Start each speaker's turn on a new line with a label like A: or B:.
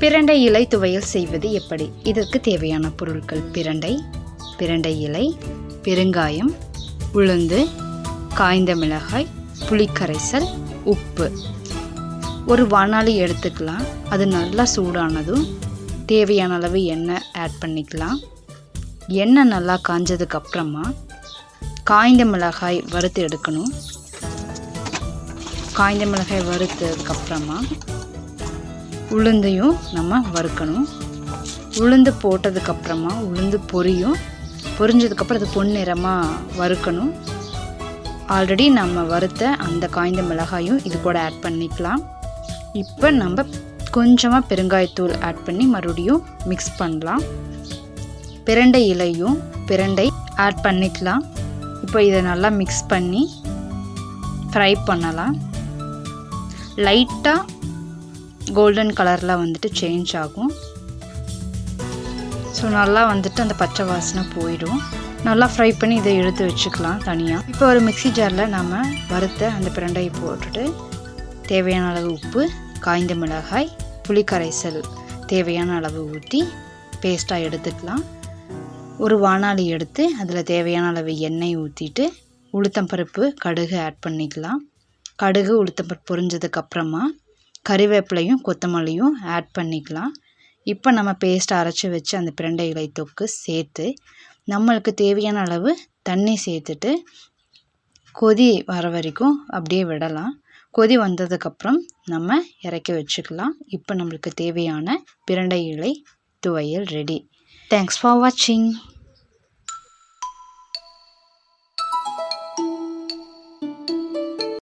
A: பிரண்டை இலை துவையல் செய்வது எப்படி? இதற்கு தேவையான பொருட்கள் பிரண்டை பிரண்டை இலை பெருங்காயம் உளுந்து காய்ந்த மிளகாய் புளிக்கரைசல் உப்பு. ஒரு வானாளி எடுத்துக்கலாம். அது நல்லா சூடானதும் தேவையான அளவு எண்ணெய் ஆட் பண்ணிக்கலாம். எண்ணெய் நல்லா காஞ்சதுக்கப்புறமா காய்ந்த மிளகாய் வறுத்து எடுக்கணும். காய்ந்த மிளகாய் வறுத்ததுக்கப்புறமா உளுந்தையும் நம்ம வறுக்கணும். உளுந்து போட்டதுக்கப்புறமா உளுந்து பொரியும். பொரிஞ்சதுக்கப்புறம் அது பொன்னிறமாக வறுக்கணும். ஆல்ரெடி நம்ம வறுத்த அந்த காய்ந்த மிளகாயும் இது கூட ஆட் பண்ணிக்கலாம். இப்போ நம்ம கொஞ்சமாக பெருங்காயத்தூள் ஆட் பண்ணி மறுபடியும் மிக்ஸ் பண்ணலாம். பிரண்டை இலையும் பிரண்டை ஆட் பண்ணிக்கலாம். இப்போ இதை நல்லா மிக்ஸ் பண்ணி ஃப்ரை பண்ணலாம். லைட்டாக கோல்டன் கலரில் வந்துட்டு சேஞ்ச் ஆகும். ஸோ நல்லா வந்துட்டு அந்த பச்சை வாசனை போயிடும். நல்லா ஃப்ரை பண்ணி இதை எடுத்து வச்சுக்கலாம் தனியாக இப்போ ஒரு மிக்ஸி ஜாரில் நம்ம வறுத்த அந்த பிரண்டையை போட்டுட்டு தேவையான அளவு உப்பு காய்ந்த மிளகாய் புளிக்கரைசல் தேவையான அளவு ஊற்றி பேஸ்ட்டாக எடுத்துக்கலாம். ஒரு வானாலி எடுத்து அதில் தேவையான அளவு எண்ணெய் ஊற்றிட்டு உளுத்தம்பருப்பு கடுகு ஆட் பண்ணிக்கலாம். கடுகு உளுத்தம்பருப்பு பொரிஞ்சதுக்கப்புறமா கறிவேப்பிலையும் கொத்தமல்லியும் ஆட் பண்ணிக்கலாம். இப்போ நம்ம பேஸ்ட் அரைச்சி வச்சு அந்த பிரண்டை இலை தொக்கு சேர்த்து நம்மளுக்கு தேவையான அளவு தண்ணி சேர்த்துட்டு கொதி வர வரைக்கும் அப்படியே விடலாம். கொதி வந்ததுக்கப்புறம் நம்ம இறக்கி வச்சுக்கலாம். இப்போ நம்மளுக்கு தேவையான பிரண்டை இலை துவையல் ரெடி தேங்க்ஸ் ஃபார் வாட்சிங்